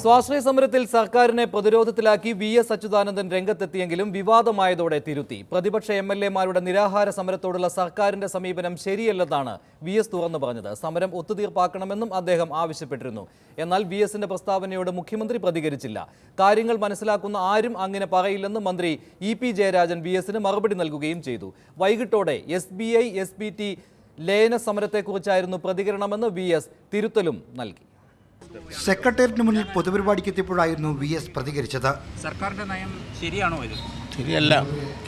സ്വാശ്രയ സമരത്തിൽ സർക്കാരിനെ പ്രതിരോധത്തിലാക്കി വി എസ് അച്യുതാനന്ദൻ രംഗത്തെത്തിയെങ്കിലും വിവാദമായതോടെ തിരുത്തി. പ്രതിപക്ഷ എം എൽ എമാരുടെ നിരാഹാര സമരത്തോടുള്ള സർക്കാരിന്റെ സമീപനം ശരിയല്ലെന്നാണ് വി എസ് തുറന്നു പറഞ്ഞത്. സമരം ഒത്തുതീർപ്പാക്കണമെന്നും അദ്ദേഹം ആവശ്യപ്പെട്ടിരുന്നു. എന്നാൽ വി എസിന്റെ പ്രസ്താവനയോട് മുഖ്യമന്ത്രി പ്രതികരിച്ചില്ല. കാര്യങ്ങൾ മനസ്സിലാക്കുന്ന ആരും അങ്ങനെ പറയില്ലെന്ന് മന്ത്രി ഇ പി ജയരാജൻ വി എസിന് മറുപടി നൽകുകയും ചെയ്തു. വൈകിട്ടോടെ S B I S B T ലയന സമരത്തെക്കുറിച്ചായിരുന്നു പ്രതികരണമെന്ന് വി എസ് തിരുത്തലും നൽകി. സെക്രട്ടേറിയറ്റിന് മുന്നിൽ പൊതുപരിപാടിക്ക് എത്തിയപ്പോഴായിരുന്നു വി എസ് പ്രതികരിച്ചത്. സർക്കാരിന്റെ നയം ശരിയാണോ ഇത്? ശരിയല്ല.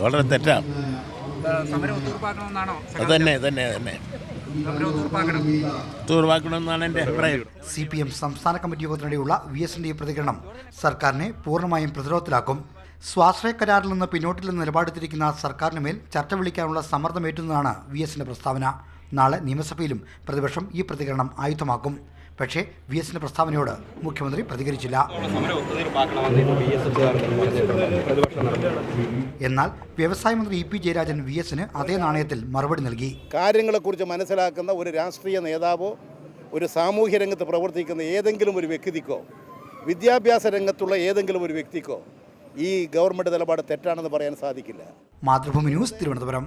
വളരെ തെറ്റാണ്. സമരം തന്നെ തന്നെ എന്റെ അഭിപ്രായം. സി പി എം സംസ്ഥാന കമ്മിറ്റി യോഗത്തിനിടെയുള്ള വി എസിന്റെ ഈ പ്രതികരണം സർക്കാരിനെ പൂർണമായും പ്രതിരോധത്തിലാക്കും. സ്വാശ്രയ കരാറിൽ നിന്ന് പിന്നോട്ടില്ലെന്ന നിലപാടെടുത്തിരിക്കുന്ന സർക്കാരിന് മേൽ ചർച്ച വിളിക്കാനുള്ള സമ്മർദ്ദമേറ്റുന്നതാണ് വി എസിന്റെ പ്രസ്താവന. നാളെ നിയമസഭയിലും പ്രതിപക്ഷം ഈ പ്രതികരണം ആയുധമാക്കും. പക്ഷേ വി എസിന്റെ പ്രസ്താവനയോട് മുഖ്യമന്ത്രി പ്രതികരിച്ചില്ല. എന്നാൽ വ്യവസായ മന്ത്രി ഇ പി ജയരാജൻ വി എസിന് അതേ നാണയത്തിൽ മറുപടി നൽകി. കാര്യങ്ങളെക്കുറിച്ച് മനസ്സിലാക്കുന്ന ഒരു രാഷ്ട്രീയ നേതാവോ ഒരു സാമൂഹ്യ രംഗത്ത് പ്രവർത്തിക്കുന്ന ഏതെങ്കിലും ഒരു വ്യക്തിക്കോ വിദ്യാഭ്യാസ രംഗത്തുള്ള ഏതെങ്കിലും ഒരു വ്യക്തിക്കോ ഈ ഗവൺമെന്റ് നിലപാട് തെറ്റാണെന്ന് പറയാൻ സാധിക്കില്ല. മാതൃഭൂമി ന്യൂസ് തിരുവനന്തപുരം.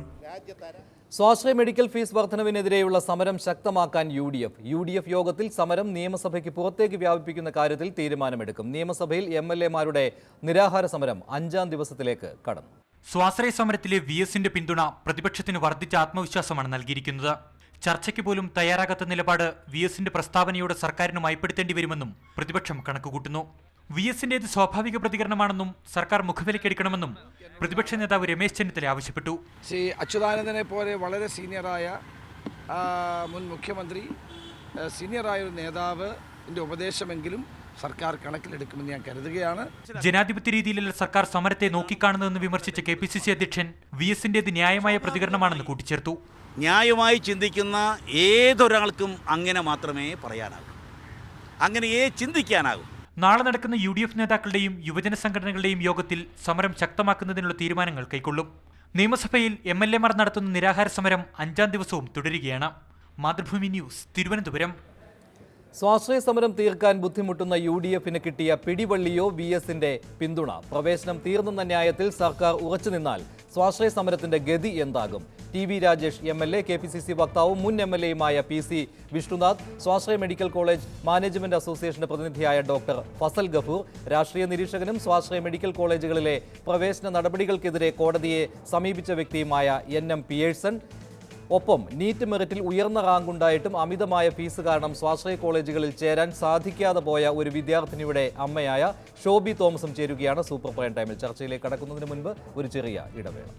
സ്വാശ്രയ മെഡിക്കൽ ഫീസ് വർധനവിനെതിരെയുള്ള സമരം ശക്തമാക്കാൻ U D F. U D F യോഗത്തിൽ സമരം നിയമസഭയ്ക്ക് പുറത്തേക്ക് വ്യാപിപ്പിക്കുന്ന കാര്യത്തിൽ തീരുമാനമെടുക്കും. നിയമസഭയിൽ എം എൽ എമാരുടെ നിരാഹാര സമരം അഞ്ചാം ദിവസത്തിലേക്ക് കടന്നു. സ്വാശ്രയ സമരത്തിലെ വി എസിന്റെ പിന്തുണ പ്രതിപക്ഷത്തിന് വർദ്ധിച്ച ആത്മവിശ്വാസമാണ് നൽകിയിരിക്കുന്നത്. ചർച്ചയ്ക്ക് പോലും തയ്യാറാകാത്ത നിലപാട് വി എസിന്റെ പ്രസ്താവനയോട് സർക്കാരിന് മയപ്പെടുത്തേണ്ടി വരുമെന്നും പ്രതിപക്ഷം കണക്കുകൂട്ടുന്നു. വി എസിന്റേത് സ്വാഭാവിക പ്രതികരണമാണെന്നും സർക്കാർ മുഖവിലക്കെടുക്കണമെന്നും പ്രതിപക്ഷ നേതാവ് രമേശ് ചെന്നിത്തല ആവശ്യപ്പെട്ടു. ശ്രീ അച്യുതാനന്ദനെ പോലെ വളരെ സീനിയറായ മുൻ മുഖ്യമന്ത്രി സീനിയറായ ഒരു നേതാവിന്റെ ഉപദേശമെങ്കിലും സർക്കാർ കണക്കിലെടുക്കുമെന്ന് ഞാൻ കരുതുകയാണ്. ജനാധിപത്യ രീതിയിലുള്ള സർക്കാർ സമരത്തെ നോക്കിക്കാണുന്നതെന്ന് വിമർശിച്ച കെ പി സി സി അധ്യക്ഷൻ വി എസിന്റേത് ന്യായമായ പ്രതികരണമാണെന്ന് കൂട്ടിച്ചേർത്തു. ന്യായമായി ചിന്തിക്കുന്ന ഏതൊരാൾക്കും അങ്ങനെ മാത്രമേ പറയാനാകൂ. അങ്ങനെയേ ചിന്തിക്കാനാകൂ. നാളെ നടക്കുന്ന യു ഡി എഫ് നേതാക്കളുടെയും യുവജന സംഘടനകളുടെയും യോഗത്തിൽ സമരം ശക്തമാക്കുന്നതിനുള്ള തീരുമാനങ്ങൾ കൈക്കൊള്ളും. നിയമസഭയിൽ എം എൽ എമാർ നടത്തുന്ന നിരാഹാര സമരം അഞ്ചാം ദിവസവും തുടരുകയാണ്. മാതൃഭൂമി ന്യൂസ് തിരുവനന്തപുരം. സ്വാശ്രയ സമരം തീർക്കാൻ ബുദ്ധിമുട്ടുന്ന യു ഡി എഫിന് കിട്ടിയ പിടിവള്ളിയോ വി എസിന്റെ പിന്തുണ? പ്രവേശനം തീർന്നെന്ന ന്യായത്തിൽ സർക്കാർ ഉറച്ചു നിന്നാൽ സ്വാശ്രയ സമരത്തിന്റെ ഗതി എന്താകും? T V Rajesh M L A K P C C വക്താവും മുൻ എം എൽ എയുമായ പി സി വിഷ്ണുനാഥ് സ്വാശ്രയ മെഡിക്കൽ കോളേജ് മാനേജ്മെന്റ് അസോസിയേഷന്റെ പ്രതിനിധിയായ ഡോക്ടർ ഫസൽ ഗഫൂർ രാഷ്ട്രീയ നിരീക്ഷകനും സ്വാശ്രയ മെഡിക്കൽ കോളേജുകളിലെ പ്രവേശന നടപടികൾക്കെതിരെ കോടതിയെ സമീപിച്ച വ്യക്തിയുമായ എൻ എം പിയേഴ്സൺ ഒപ്പം നീറ്റ് മെറിറ്റിൽ ഉയർന്ന റാങ്ക് ഉണ്ടായിട്ടും അമിതമായ ഫീസ് കാരണം സ്വാശ്രയ കോളേജുകളിൽ ചേരാൻ സാധിക്കാതെ പോയ ഒരു വിദ്യാർത്ഥിനിയുടെ അമ്മയായ ഷോബി തോമസും ചേരുകയാണ് സൂപ്പർ പ്രൈം ടൈമിൽ. ചർച്ചയിലേക്ക് കടക്കുന്നതിന് മുൻപ് ഒരു ചെറിയ ഇടവേള.